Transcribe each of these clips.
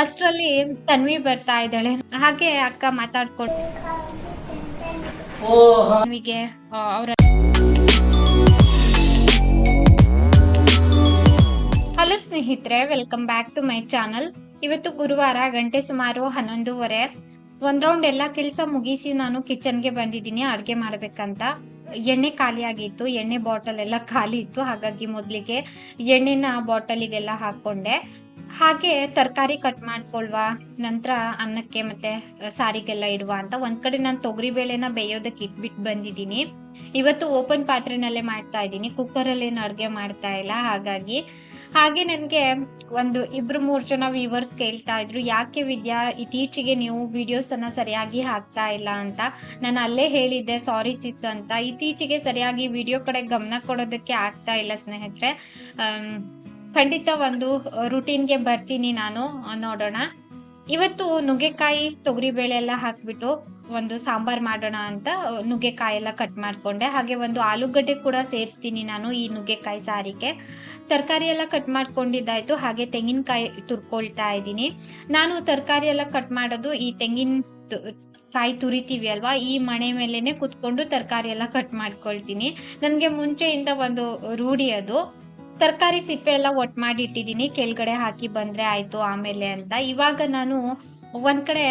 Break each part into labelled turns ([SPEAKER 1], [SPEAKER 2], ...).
[SPEAKER 1] ಅಷ್ಟರಲ್ಲಿ ತನ್ವಿ ಬರ್ತಾ ಇದ್ದಾಳೆ. ಹಾಗೆ ಅಕ್ಕ ಮಾತಾಡ್ಕೊಂಡು ತನ್ವಿಗೆ ಅವರ ಹಲೋ ಸ್ನೇಹಿತರೆ welcome back to my channel. ಇವತ್ತು ಗುರುವಾರ ಗಂಟೆ ಸುಮಾರು ಹನ್ನೊಂದೂವರೆ. ಒಂದ್ ರೌಂಡ್ ಎಲ್ಲಾ ಕೆಲಸ ಮುಗಿಸಿ ನಾನು ಕಿಚನ್ಗೆ ಬಂದಿದ್ದೀನಿ ಅಡ್ಗೆ ಮಾಡ್ಬೇಕಂತ. ಎಣ್ಣೆ ಖಾಲಿ ಆಗಿತ್ತು ಎಣ್ಣೆ ಬಾಟಲ್ ಎಲ್ಲ ಖಾಲಿ ಇತ್ತು. ಹಾಗಾಗಿ ಮೊದ್ಲಿಗೆ ಎಣ್ಣೆನ ಬಾಟಲಿಗೆಲ್ಲ ಹಾಕೊಂಡೆ. ಹಾಗೆ ತರಕಾರಿ ಕಟ್ ಮಾಡ್ಕೊಳ್ವಾ, ನಂತರ ಅನ್ನಕ್ಕೆ ಮತ್ತೆ ಸಾರಿಗೆಲ್ಲ ಇಡುವ ಅಂತ ಒಂದ್ ಕಡೆ ನಾನು ತೊಗರಿ ಬೇಳೆನ ಬೇಯೋದಕ್ಕೆ ಇಟ್ಬಿಟ್ಟು ಬಂದಿದ್ದೀನಿ. ಇವತ್ತು ಓಪನ್ ಪಾತ್ರೆನಲ್ಲೇ ಮಾಡ್ತಾ ಇದ್ದೀನಿ ಕುಕ್ಕರ್ ಅಲ್ಲಿ ಏನು ಅಡುಗೆ ಮಾಡ್ತಾ ಇಲ್ಲ, ಹಾಗಾಗಿ. ಹಾಗೆ ನನ್ಗೆ ಒಂದು ಇಬ್ರು ಮೂರ್ ಜನ ವ್ಯೂವರ್ಸ್ ಕೇಳ್ತಾ ಇದ್ರು, ಯಾಕೆ ವಿದ್ಯಾ, ಇತ್ತೀಚೆಗೆ ನೀವು ವಿಡಿಯೋಸ್ ಅನ್ನ ಸರಿಯಾಗಿ ಹಾಕ್ತಾ ಇಲ್ಲ ಅಂತ. ನಾನು ಅಲ್ಲೇ ಹೇಳಿದ್ದೆ ಸಾರಿ ಸಿಸ್ ಅಂತ. ಇತ್ತೀಚೆಗೆ ಸರಿಯಾಗಿ ವಿಡಿಯೋ ಕಡೆ ಗಮನ ಕೊಡೋದಕ್ಕೆ ಆಗ್ತಾ ಇಲ್ಲ ಸ್ನೇಹಿತರೆ. ಖಂಡಿತ ಒಂದು ರುಟೀನ್ಗೆ ಬರ್ತೀನಿ ನಾನು ನೋಡೋಣ. ಇವತ್ತು ನುಗ್ಗೆಕಾಯಿ ತೊಗರಿಬೇಳೆ ಎಲ್ಲ ಹಾಕ್ಬಿಟ್ಟು ಒಂದು ಸಾಂಬಾರ್ ಮಾಡೋಣ ಅಂತ ನುಗ್ಗೆಕಾಯಿ ಎಲ್ಲ ಕಟ್ ಮಾಡ್ಕೊಂಡೆ. ಹಾಗೆ ಒಂದು ಆಲೂಗಡ್ಡೆ ಕೂಡ ಸೇರಿಸ್ತೀನಿ ನಾನು ಈ ನುಗ್ಗೆಕಾಯಿ ಸಾರಿಗೆ. ತರಕಾರಿ ಎಲ್ಲ ಕಟ್ ಮಾಡ್ಕೊಂಡಿದ್ದಾಯ್ತು, ಹಾಗೆ ತೆಂಗಿನಕಾಯಿ ತುರ್ಕೊಳ್ತಾ ಇದ್ದೀನಿ. ನಾನು ತರಕಾರಿ ಎಲ್ಲ ಕಟ್ ಮಾಡೋದು ಈ ತೆಂಗಿನ ಕಾಯಿ ತುರಿತೀವಿ ಅಲ್ವಾ, ಈ ಮಣೆ ಮೇಲೆನೆ ಕುತ್ಕೊಂಡು ತರಕಾರಿ ಎಲ್ಲ ಕಟ್ ಮಾಡ್ಕೊಳ್ತೀನಿ. ನನಗೆ ಮುಂಚೆಯಿಂದ ಒಂದು ರೂಢಿ ಅದು. ತರಕಾರಿ ಸಿಪ್ಪೆ ಎಲ್ಲ ಒಟ್ ಮಾಡಿ ಇಟ್ಟಿದ್ದೀನಿ. ಕೆಳಗಡೆ ಹಾಕಿ ಬಂದ್ರೆ ಆಯ್ತು ಆಮೇಲೆ ಅಂತ. ಇವಾಗ ನಾನು ಒಂದ್ ಕಡೆ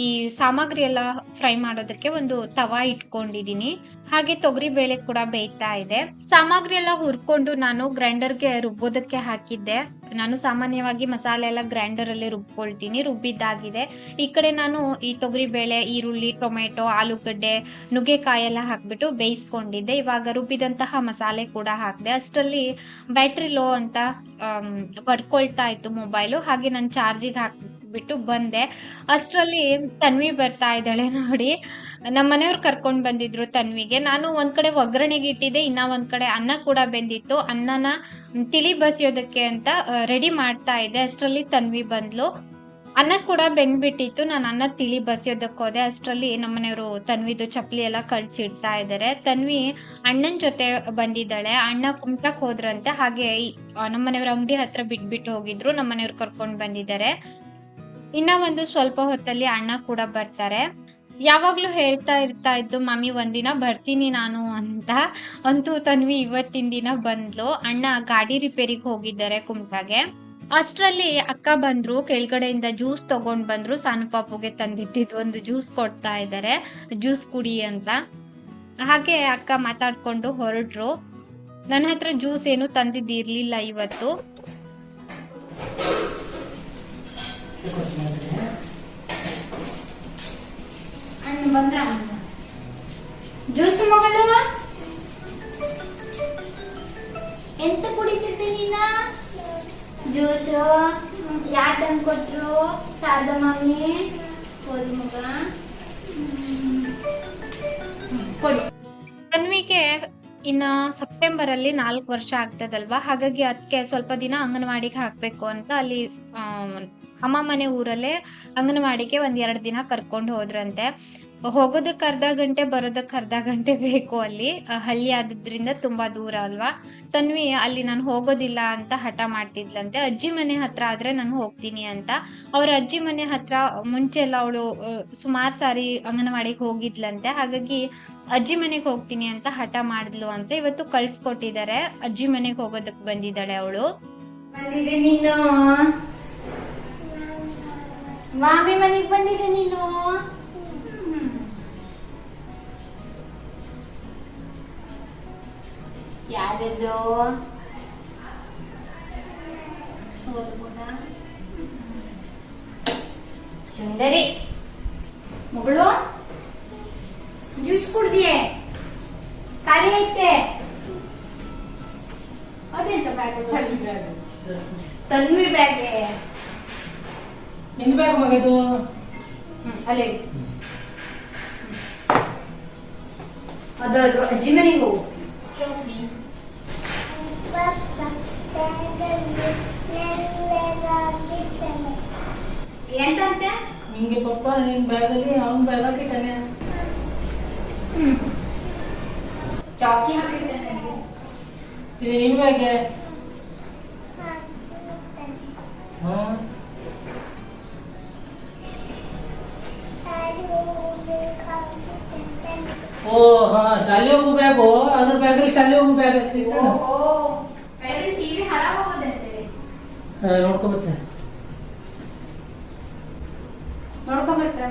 [SPEAKER 1] ಈ ಸಾಮಗ್ರಿ ಎಲ್ಲ ಫ್ರೈ ಮಾಡೋದಕ್ಕೆ ಒಂದು ತವಾ ಇಟ್ಕೊಂಡಿದ್ದೀನಿ. ಹಾಗೆ ತೊಗರಿ ಬೇಳೆ ಕೂಡ ಬೇಯ್ತಾ ಇದೆ. ಸಾಮಗ್ರಿ ಎಲ್ಲ ಹುರ್ಕೊಂಡು ನಾನು ಗ್ರೈಂಡರ್ಗೆ ರುಬ್ಬೋದಕ್ಕೆ ಹಾಕಿದ್ದೆ. ನಾನು ಸಾಮಾನ್ಯವಾಗಿ ಮಸಾಲೆ ಎಲ್ಲ ಗ್ರೈಂಡರ್ ಅಲ್ಲಿ ರುಬ್ಕೊಳ್ತೀನಿ. ರುಬ್ಬಿದ್ದಾಗಿದೆ. ಈ ಕಡೆ ನಾನು ಈ ತೊಗರಿ ಬೇಳೆ, ಈರುಳ್ಳಿ, ಟೊಮೆಟೊ, ಆಲೂಗಡ್ಡೆ, ನುಗ್ಗೆಕಾಯಿ ಎಲ್ಲ ಹಾಕ್ಬಿಟ್ಟು ಬೇಯಿಸ್ಕೊಂಡಿದ್ದೆ. ಇವಾಗ ರುಬ್ಬಿದಂತಹ ಮಸಾಲೆ ಕೂಡ ಹಾಕಿದೆ. ಅಷ್ಟರಲ್ಲಿ ಬ್ಯಾಟ್ರಿ ಲೋ ಅಂತ ಬಡ್ಕೊಳ್ತಾ ಇತ್ತು ಮೊಬೈಲು ಹಾಗೆ ನಾನು ಚಾರ್ಜಿಗೆ ಹಾಕ್ಬಿಟ್ಟು ಬಂದೆ. ಅಷ್ಟರಲ್ಲಿ ತನ್ವಿ ಬರ್ತಾ ಇದ್ದಾಳೆ ನೋಡಿ. ನಮ್ಮ ಮನೆಯವ್ರು ಕರ್ಕೊಂಡು ಬಂದಿದ್ರು ತನ್ವಿಗೆ. ನಾನು ಒಂದ್ ಕಡೆ ಒಗ್ಗರಣೆಗೆ ಇಟ್ಟಿದ್ದೆ, ಇನ್ನ ಒಂದ್ ಕಡೆ ಅನ್ನ ಕೂಡ ಬೆಂದಿತ್ತು. ಅನ್ನನ ತಿಳಿ ಬಸಿಯೋದಕ್ಕೆ ಅಂತ ರೆಡಿ ಮಾಡ್ತಾ ಇದ್ದೆ. ಅಷ್ಟರಲ್ಲಿ ತನ್ವಿ ಬಂದ್ಲು. ಅನ್ನ ಕೂಡ ಬೆಂದ್ಬಿಟ್ಟಿತ್ತು. ನಾನು ಅನ್ನ ತಿಳಿ ಬಸಿಯೋದಕ್ಕೆ ಹೋದೆ. ಅಷ್ಟರಲ್ಲಿ ನಮ್ಮನೆಯವರು ತನ್ವಿದು ಚಪ್ಪಲಿ ಎಲ್ಲ ಕಳ್ಸಿಡ್ತಾ ಇದ್ದಾರೆ ತನ್ವಿ ಅಣ್ಣನ ಜೊತೆ ಬಂದಿದ್ದಾಳೆ. ಅಣ್ಣ ಕುಮ್ಟಕ್ ಹೋದ್ರಂತೆ. ಹಾಗೆ ನಮ್ಮ ಮನೆಯವ್ರ ಅಂಗಡಿ ಹತ್ರ ಬಿಟ್ಬಿಟ್ಟು ಹೋಗಿದ್ರು. ನಮ್ಮನೆಯವ್ರು ಕರ್ಕೊಂಡು ಬಂದಿದ್ದಾರೆ. ಇನ್ನ ಒಂದು ಸ್ವಲ್ಪ ಹೊತ್ತಲ್ಲಿ ಅಣ್ಣ ಕೂಡ ಬರ್ತಾರೆ. ಯಾವಾಗ್ಲೂ ಹೇಳ್ತಾ ಇರ್ತಾ ಇದ್ದು, ಮಮ್ಮಿ, ಒಂದಿನ ಬರ್ತೀನಿ ನಾನು ಅಂತ. ಅಂತೂ ತನ್ವಿ ಇವತ್ತಿನ ದಿನ ಬಂದ್ಲು. ಅಣ್ಣ ಗಾಡಿ ರಿಪೇರಿಗೆ ಹೋಗಿದ್ದಾರೆ ಕುಮಟಾಗೆ. ಅಷ್ಟರಲ್ಲಿ ಅಕ್ಕ ಬಂದ್ರು, ಕೆಳಗಡೆಯಿಂದ ಜ್ಯೂಸ್ ತಗೊಂಡ್ ಬಂದ್ರು. ಸಣ್ಣ ಪಾಪುಗೆ ತಂದಿಟ್ಟಿದ್ದು ಒಂದು ಜ್ಯೂಸ್ ಕೊಡ್ತಾ ಇದ್ದಾರೆ. ಜ್ಯೂಸ್ ಕುಡಿ ಅಂತ. ಹಾಗೆ ಅಕ್ಕ ಮಾತಾಡ್ಕೊಂಡು ಹೊರಟ್ರು. ನನ್ನ ಹತ್ರ ಜ್ಯೂಸ್ ಏನು ತಂದಿದ್ದಿರ್ಲಿಲ್ಲ ಇವತ್ತು.
[SPEAKER 2] ಜ್ಯೂಸ್ ಮಗಳು? ಎಂತ ಕುಡಿತಿದ್ದೆ ನೀನ? ಜ್ಯೂಸ್ ಯಾರು ತಂದು ಕೊಟ್ರು? ಶಾರದಾ ಮಾಮಿ? ಹೋದ್ ಮಗ. ಕೊಡಿ.
[SPEAKER 1] ತನ್ವಿಗೆ ಇನ್ನ ಸೆಪ್ಟೆಂಬರ್ ಅಲ್ಲಿ ನಾಲ್ಕು ವರ್ಷ ಆಗ್ತದಲ್ವಾ? ಹಾಗಾಗಿ ಅದಕ್ಕೆ ಸ್ವಲ್ಪ ದಿನ ಅಂಗನವಾಡಿಗೆ ಹಾಕ್ಬೇಕು ಅಂತ ಅಲ್ಲಿ ಅಮ್ಮ ಮನೆ ಊರಲ್ಲೇ ಅಂಗನವಾಡಿಗೆ ಒಂದ್ ಎರಡ್ ದಿನ ಕರ್ಕೊಂಡು ಹೋದ್ರಂತೆ. ಹೋಗೋದಕ್ಕೆ ಅರ್ಧ ಗಂಟೆ ಬರೋದಕ್ಕೆ ಅರ್ಧ ಗಂಟೆ ಬೇಕು ಅಲ್ಲಿ. ಹಳ್ಳಿ ಆದ್ರಿಂದ ತುಂಬಾ ದೂರ ಅಲ್ವಾ? ತನ್ವಿ, ಅಲ್ಲಿ ನಾನು ಹೋಗೋದಿಲ್ಲ ಅಂತ ಹಠ ಮಾಡ್ತಿದ್ಲಂತೆ. ಅಜ್ಜಿ ಮನೆ ಹತ್ರ ಆದ್ರೆ ನಾನು ಹೋಗ್ತೀನಿ ಅಂತ. ಅವ್ರ ಅಜ್ಜಿ ಮನೆ ಹತ್ರ ಮುಂಚೆ ಎಲ್ಲ ಅವಳು ಸುಮಾರು ಸಾರಿ ಅಂಗನವಾಡಿಗೆ ಹೋಗಿದ್ಲಂತೆ. ಹಾಗಾಗಿ ಅಜ್ಜಿ ಮನೆಗೆ ಹೋಗ್ತೀನಿ ಅಂತ ಹಠ ಮಾಡಿದ್ಲು ಅಂತ ಇವತ್ತು ಕಳ್ಸಿಕೊಟ್ಟಿದ್ದಾರೆ ಅಜ್ಜಿ ಮನೆಗೆ ಹೋಗೋದಕ್ಕೆ ಬಂದಿದ್ದಾಳೆ ಅವಳು.
[SPEAKER 2] ಬಂದಿದೆ ನೀನು ಮಾಮಿ ಮನೆಗೆ ಬಂದಿದೆ ನೀನು ಯಾರದು ಸುಂದರಿ ಮಗಳು ಜ್ಯೂಸ್ ಕುಡ್ದಿಯೇ ಖಾಲಿ ಐತೆ ಅದೆಂತ ಬ್ಯಾಗ್ ತನ್ವಿ ಬ್ಯಾಗೆ
[SPEAKER 3] ನಿಂದ ಬ್ಯಾಗ್ ಮಗದು
[SPEAKER 2] ಅಲ್ಲೇ ಅದು ಅದು ಅಜ್ಜಿ ಮನೆಗೆ ಹೋಗು ಎಂತಂತೆ
[SPEAKER 3] ನಿಂಗೆ ಪಪ್ಪ ನಿನ್ ಬ್ಯಾಗಲ್ಲಿ ಅವನ್ ಬ್ಯಾಗ್ ಹಾಕಿಟ್ಟಾನೆ
[SPEAKER 2] ಚಾಕಿ ಹಾಕಿದ್ದೆ ನನಗೆ
[SPEAKER 3] ಇದು ನಿನ್ ಬ್ಯಾಗೆ ಹಾ ನೋಡ್ಕೊಬತ್ತೆ.
[SPEAKER 2] ನೋಡ್ಕೊಂಡ್ಬಿಟ್ರ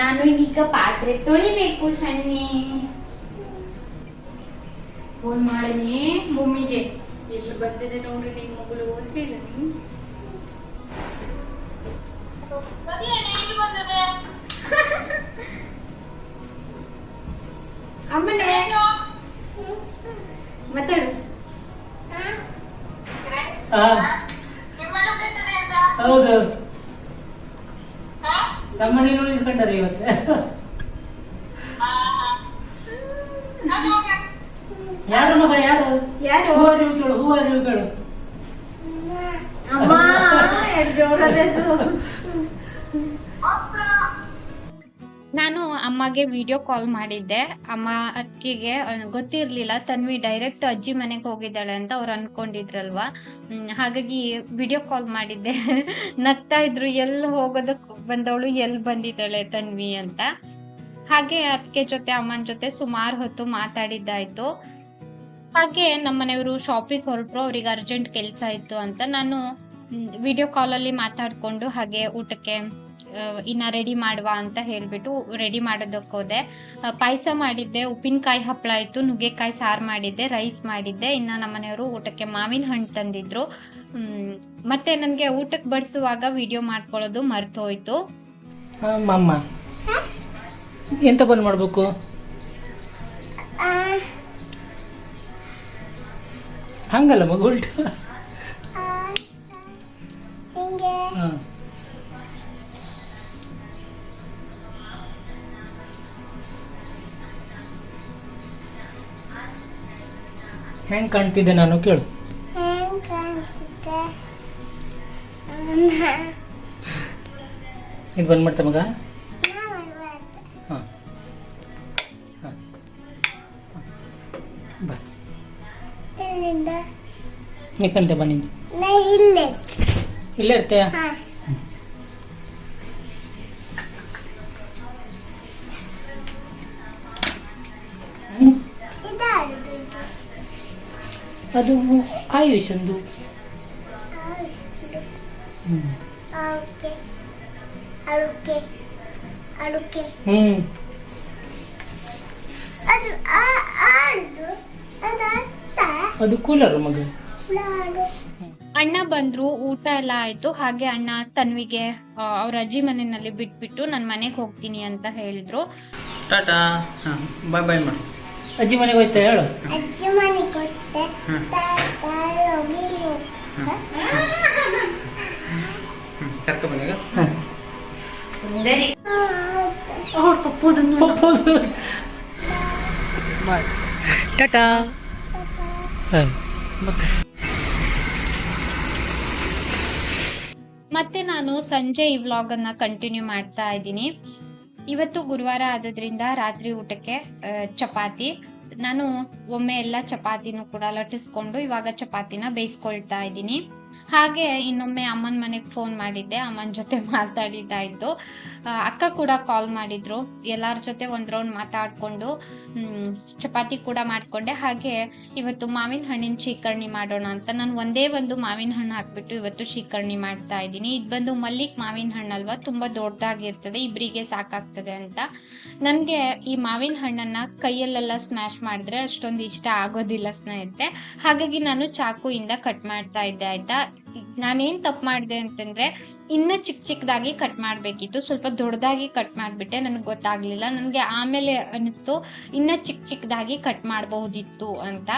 [SPEAKER 2] ನಾನು ಈಗ ಪಾತ್ರೆ ತೊಳಿಬೇಕು, ಸಣ್ಣೆ. ಫೋನ್ ಮಾಡನೆ ಮಮ್ಮಿಗೆ. ಎಲ್ಲಿ ಬಂದಿದೆ ನೋಡ್ರಿ ನಿನ್ ಮಗಳು ಹೇಳಿನಿ ಅಮ್ಮನ ಮಾತಾಡು.
[SPEAKER 3] ಹೌದು. ನಮ್ಮನೆ ಉಳಿಸ್ಕೊಂಡಾರೆ ಇವತ್ತೆ. ಯಾರು ಮಗ ಯಾರು?
[SPEAKER 2] ಯಾರು?
[SPEAKER 3] ಹೂ ಹೂವ ಕೇಳು ಹೂ ಅರಿವು ಕೇಳು
[SPEAKER 2] ಅಮ್ಮ ಎಷ್ಟು
[SPEAKER 1] ಅಮ್ಮಗೆ ವಿಡಿಯೋ ಕಾಲ್ ಮಾಡಿದ್ದೆ. ಅಮ್ಮ ಅಕ್ಕಿಗೆ ಗೊತ್ತಿರ್ಲಿಲ್ಲ, ತನ್ವಿ ಡೈರೆಕ್ಟ್ ಅಜ್ಜಿ ಮನೆಗೆ ಹೋಗಿದ್ದಾಳೆ ಅಂತ ಅವ್ರು ಅನ್ಕೊಂಡಿದ್ರಲ್ವಾ? ಹಾಗಾಗಿ ವಿಡಿಯೋ ಕಾಲ್ ಮಾಡಿದ್ದೆ. ನಗ್ತಾ ಇದ್ರು ಎಲ್ಲಿ ಹೋಗೋದಕ್ಕೆ ಬಂದವಳು ಎಲ್ಲಿ ಬಂದಿದ್ದಾಳೆ ತನ್ವಿ ಅಂತ. ಹಾಗೆ ಅದಕ್ಕೆ ಜೊತೆ, ಅಮ್ಮನ ಜೊತೆ ಸುಮಾರು ಹೊತ್ತು ಮಾತಾಡಿದ್ದಾಯ್ತು. ಹಾಗೆ ನಮ್ಮನೆಯವರು ಶಾಪಿಗೆ ಹೊರಟ್ರು, ಅವ್ರಿಗೆ ಅರ್ಜೆಂಟ್ ಕೆಲಸ ಇತ್ತು ಅಂತ ನಾನು ವಿಡಿಯೋ ಕಾಲಲ್ಲಿ ಮಾತಾಡ್ಕೊಂಡು ಹಾಗೆ ಊಟಕ್ಕೆ ಇನ್ನ ರೆಡಿ ಮಾಡುವ ಅಂತ ಹೇಳ್ಬಿಟ್ಟು ರೆಡಿ ಮಾಡೋದಕ್ಕೆ ಹೋದೆ ಪಾಯಸ ಮಾಡಿದ್ದೆ ಉಪ್ಪಿನಕಾಯಿ ಹಪ್ಪಳ ಇತ್ತು ನುಗ್ಗೆಕಾಯಿ ಸಾರು ಮಾಡಿದ್ದೆ ರೈಸ್ ಮಾಡಿದ್ದೆ. ಇನ್ನ ನಮ್ಮನೆಯವರು ಊಟಕ್ಕೆ ಮಾವಿನ ಹಣ್ಣು ತಂದಿದ್ರು. ಮತ್ತೆ ನನಗೆ ಊಟಕ್ಕೆ ಬಡಿಸುವಾಗ ವಿಡಿಯೋ ಮಾಡ್ಕೊಳ್ಳೋದು ಮರ್ತು ಹೋಯ್ತು
[SPEAKER 3] ಮಮ್ಮ ಎಂತ ಬಂದ್ ಮಾಡ್ಬೇಕು? ಹಂಗಲ್ಲ ಮಗು ಉಲ್ಟು. ಹೆಂಗ್ ಕಾಣ್ತಿದ್ದೆ ನಾನು ಕೇಳು. ಇದು ಬಂದ್ಬಿಡ್ತ ಮಾಡ್ತಾ ಮಗ? ಹಾಂ. ಹಾ. ಬಾ. ನಿಕ್ಕಂತೆ ಬಾ ನಿಂದು.
[SPEAKER 4] ಇಲ್ಲೇ.
[SPEAKER 3] ಇಲ್ಲೇ ಇರ್ತೀಯ? ಅದು ಆಯುಷ್ ಅಂದು ಹ್ಮ್ ಹ್ಮ್.
[SPEAKER 4] ಅದು
[SPEAKER 3] ಕೂಲರ್ ಮಗ.
[SPEAKER 1] ಅಣ್ಣ ಬಂದ್ರು ಊಟ ಎಲ್ಲ ಆಯ್ತು. ಹಾಗೆ ಅಣ್ಣ ತನ್ವಿಗೆ ಅವ್ರ ಅಜ್ಜಿ ಮನೆಯಲ್ಲಿ ಬಿಟ್ಬಿಟ್ಟು ನನ್ನ ಮನೆಗೆ ಹೋಗ್ತೀನಿ ಅಂತ ಹೇಳಿದ್ರು.
[SPEAKER 5] ಟಾಟಾ ಬಾಯ್ ಬಾಯ್ ಮಾಡಿ
[SPEAKER 3] ಅಜ್ಜಿ ಮನೆಗೆ ಹೋಯ್ತಾ ಹೇಳು.
[SPEAKER 4] ಅಜ್ಜಿ
[SPEAKER 5] ಮನೆಗೆ.
[SPEAKER 4] ಹೋಗಿಲ್ಲ
[SPEAKER 5] ಕರ್ಕ
[SPEAKER 2] ಸುಂದರಿ. ಅವ್ರ
[SPEAKER 3] ಟಾಟಾ.
[SPEAKER 1] ಮತ್ತೆ? ನಾನು ಸಂಜೆ ಈ ವ್ಲಾಗ್ ಅನ್ನ ಕಂಟಿನ್ಯೂ ಮಾಡ್ತಾ ಇದ್ದೀನಿ. ಇವತ್ತು ಗುರುವಾರ ಆದ್ರಿಂದ ರಾತ್ರಿ ಊಟಕ್ಕೆ ಚಪಾತಿ. ನಾನು ಒಮ್ಮೆ ಎಲ್ಲ ಚಪಾತಿನೂ ಕೂಡ ಲಟ್ಟಿಸ್ಕೊಂಡು ಇವಾಗ ಚಪಾತಿನ ಬೇಯಿಸ್ಕೊಳ್ತಾ ಇದ್ದೀನಿ. ಹಾಗೆ ಇನ್ನೊಮ್ಮೆ ಅಮ್ಮನ ಮನೆಗೆ ಫೋನ್ ಮಾಡಿದ್ದೆ. ಅಮ್ಮನ ಜೊತೆ ಮಾತಾಡಿದ್ದಾಯ್ತು ಅಕ್ಕ ಕೂಡ ಕಾಲ್ ಮಾಡಿದ್ರು. ಎಲ್ಲಾರ ಜೊತೆ ಒಂದ್ ರೌಂಡ್ ಮಾತಾಡ್ಕೊಂಡು ಚಪಾತಿ ಕೂಡ ಮಾಡ್ಕೊಂಡೆ. ಹಾಗೆ ಇವತ್ತು ಮಾವಿನ ಹಣ್ಣಿನ ಶೀಕರ್ಣಿ ಮಾಡೋಣ ಅಂತ. ನಾನು ಒಂದೇ ಒಂದು ಮಾವಿನ ಹಣ್ಣು ಹಾಕ್ಬಿಟ್ಟು ಇವತ್ತು ಶೀಕರ್ಣಿ ಮಾಡ್ತಾ ಇದ್ದೀನಿ. ಇದು ಬಂದು ಮಲ್ಲಿಕ್ ಮಾವಿನ ಹಣ್ಣಲ್ವಾ ತುಂಬಾ ದೊಡ್ಡದಾಗಿರ್ತದೆ. ಇಬ್ಬರಿಗೆ ಸಾಕಾಗ್ತದೆ ಅಂತ. ನನಗೆ ಈ ಮಾವಿನ ಹಣ್ಣನ್ನ ಕೈಯಲ್ಲೆಲ್ಲ ಸ್ಮ್ಯಾಶ್ ಮಾಡಿದ್ರೆ ಅಷ್ಟೊಂದು ಇಷ್ಟ ಆಗೋದಿಲ್ಲ ಸ್ನೇಹಿತೆ. ಹಾಗಾಗಿ ನಾನು ಚಾಕುಯಿಂದ ಕಟ್ ಮಾಡ್ತಾ ಇದ್ದೆ ಆಯ್ತಾ? ನಾನೇನ್ ತಪ್ಪು ಮಾಡಿದೆ ಅಂತಂದ್ರೆ ಇನ್ನ ಚಿಕ್ಕ ಚಿಕ್ಕದಾಗಿ ಕಟ್ ಮಾಡ್ಬೇಕಿತ್ತು. ಸ್ವಲ್ಪ ದೊಡ್ಡದಾಗಿ ಕಟ್ ಮಾಡ್ಬಿಟ್ಟೆ, ನನಗೆ ಗೊತ್ತಾಗ್ಲಿಲ್ಲ. ನನಗೆ ಆಮೇಲೆ ಅನಿಸ್ತು, ಇನ್ನ ಚಿಕ್ಕ ಚಿಕ್ಕದಾಗಿ ಕಟ್ ಮಾಡಬಹುದಿತ್ತು ಅಂತ.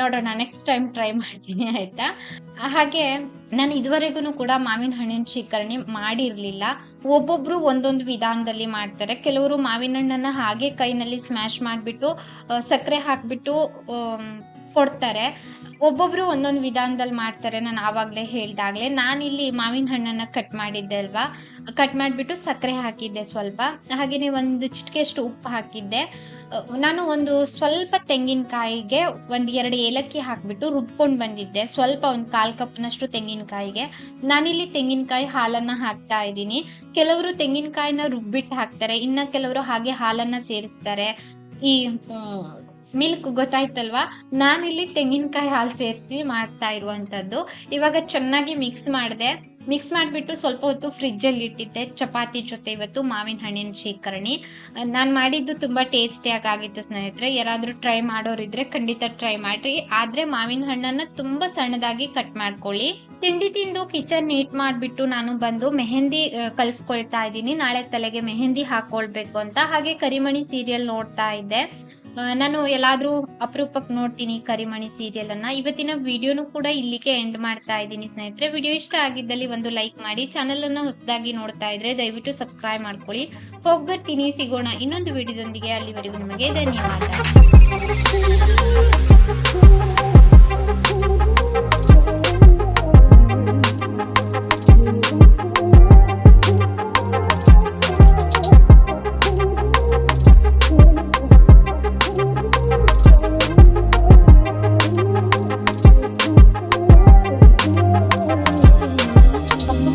[SPEAKER 1] ನೋಡೋಣ ನೆಕ್ಸ್ಟ್ ಟೈಮ್ ಟ್ರೈ ಮಾಡ್ತೀನಿ, ಆಯ್ತಾ? ಹಾಗೆ ನಾನು ಇದುವರೆಗೂ ಕೂಡ ಮಾವಿನ ಹಣ್ಣಿನ ಶೇಖರಣೆ ಮಾಡಿರ್ಲಿಲ್ಲ. ಒಬ್ಬೊಬ್ರು ಒಂದೊಂದು ವಿಧಾನದಲ್ಲಿ ಮಾಡ್ತಾರೆ. ಕೆಲವರು ಮಾವಿನ ಹಣ್ಣನ್ನ ಹಾಗೆ ಕೈನಲ್ಲಿ ಸ್ಮ್ಯಾಶ್ ಮಾಡಿಬಿಟ್ಟು ಸಕ್ಕರೆ ಹಾಕ್ಬಿಟ್ಟು ಕೊಡ್ತಾರೆ. ಒಬ್ಬೊಬ್ರು ಒಂದೊಂದು ವಿಧಾನದಲ್ಲಿ ಮಾಡ್ತಾರೆ ನಾನು ಆವಾಗಲೇ ನಾನು ನಾನಿಲ್ಲಿ ಮಾವಿನ ಹಣ್ಣನ್ನು ಕಟ್ ಮಾಡಿದ್ದೆ ಅಲ್ವಾ? ಕಟ್ ಮಾಡಿಬಿಟ್ಟು ಸಕ್ಕರೆ ಹಾಕಿದ್ದೆ ಸ್ವಲ್ಪ. ಹಾಗೆಯೇ ಒಂದು ಚಿಟಿಕೆಯಷ್ಟು ಉಪ್ಪು ಹಾಕಿದ್ದೆ. ನಾನು ಒಂದು ಸ್ವಲ್ಪ ತೆಂಗಿನಕಾಯಿಗೆ ಒಂದು ಎರಡು ಏಲಕ್ಕಿ ಹಾಕಿಬಿಟ್ಟು ರುಬ್ಕೊಂಡು ಬಂದಿದ್ದೆ. ಸ್ವಲ್ಪ ಒಂದು ಕಾಲು ಕಪ್ನಷ್ಟು ತೆಂಗಿನಕಾಯಿಗೆ. ನಾನಿಲ್ಲಿ ತೆಂಗಿನಕಾಯಿ ಹಾಲನ್ನು ಹಾಕ್ತಾ ಇದ್ದೀನಿ. ಕೆಲವರು ತೆಂಗಿನಕಾಯಿನ ರುಬ್ಬಿಟ್ಟು ಹಾಕ್ತಾರೆ. ಇನ್ನು ಕೆಲವರು ಹಾಗೆ ಹಾಲನ್ನು ಸೇರಿಸ್ತಾರೆ. ಈ ಮಿಲ್ಕ್ ಗೊತ್ತಾಯ್ತಲ್ವಾ? ನಾನಿಲ್ಲಿ ತೆಂಗಿನಕಾಯಿ ಹಾಲು ಸೇರಿಸಿ ಮಾಡ್ತಾ ಇರುವಂತದ್ದು ಇವಾಗ ಚೆನ್ನಾಗಿ ಮಿಕ್ಸ್ ಮಾಡಿದೆ. ಮಿಕ್ಸ್ ಮಾಡಿಬಿಟ್ಟು ಸ್ವಲ್ಪ ಹೊತ್ತು ಫ್ರಿಜ್ಜಲ್ಲಿ ಇಟ್ಟಿದ್ದೆ. ಚಪಾತಿ ಜೊತೆ ಇವತ್ತು ಮಾವಿನ ಹಣ್ಣಿನ ಶೇಖರಣಿ. ನಾನು ಮಾಡಿದ್ದು ತುಂಬಾ ಟೇಸ್ಟಿಯಾಗಿ ಆಗಿತ್ತು ಸ್ನೇಹಿತರೆ. ಯಾರಾದ್ರೂ ಟ್ರೈ ಮಾಡೋರಿದ್ರೆ ಖಂಡಿತ ಟ್ರೈ ಮಾಡ್ರಿ. ಆದ್ರೆ ಮಾವಿನ ಹಣ್ಣನ್ನ ತುಂಬಾ ಸಣ್ಣದಾಗಿ ಕಟ್ ಮಾಡ್ಕೊಳ್ಳಿ. ತಿಂಡಿ ತಿಂದು ಕಿಚನ್ ನೀಟ್ ಮಾಡಿಬಿಟ್ಟು ನಾನು ಬಂದು ಮೆಹಂದಿ ಕಲಿಸ್ಕೊಳ್ತಾ ಇದ್ದೀನಿ. ನಾಳೆ ತಲೆಗೆ ಮೆಹಂದಿ ಹಾಕೊಳ್ಬೇಕು ಅಂತ. ಹಾಗೆ ಕರಿಮಣಿ ಸೀರಿಯಲ್ ನೋಡ್ತಾ ಇದ್ದೆ. ನಾನು ಎಲ್ಲಾದ್ರೂ ಅಪರೂಪಕ್ಕೆ ನೋಡ್ತೀನಿ ಕರಿಮಣಿ ಸೀರಿಯಲ್ ಅನ್ನ ಇವತ್ತಿನ ವಿಡಿಯೋನು ಕೂಡ ಇಲ್ಲಿಗೆ ಎಂಡ್ ಮಾಡ್ತಾ ಇದ್ದೀನಿ ಸ್ನೇಹಿತರೆ. ವಿಡಿಯೋ ಇಷ್ಟ ಆಗಿದ್ದಲ್ಲಿ ಒಂದು ಲೈಕ್ ಮಾಡಿ. ಚಾನೆಲ್ ಅನ್ನ ಹೊಸದಾಗಿ ನೋಡ್ತಾ ಇದ್ರೆ ದಯವಿಟ್ಟು ಸಬ್ಸ್ಕ್ರೈಬ್ ಮಾಡ್ಕೊಳ್ಳಿ. ಹೋಗ್ಬರ್ತೀನಿ ಸಿಗೋಣ ಇನ್ನೊಂದು ವಿಡಿಯೋದೊಂದಿಗೆ. ಅಲ್ಲಿವರೆಗೂ ನಿಮಗೆ ಧನ್ಯವಾದ.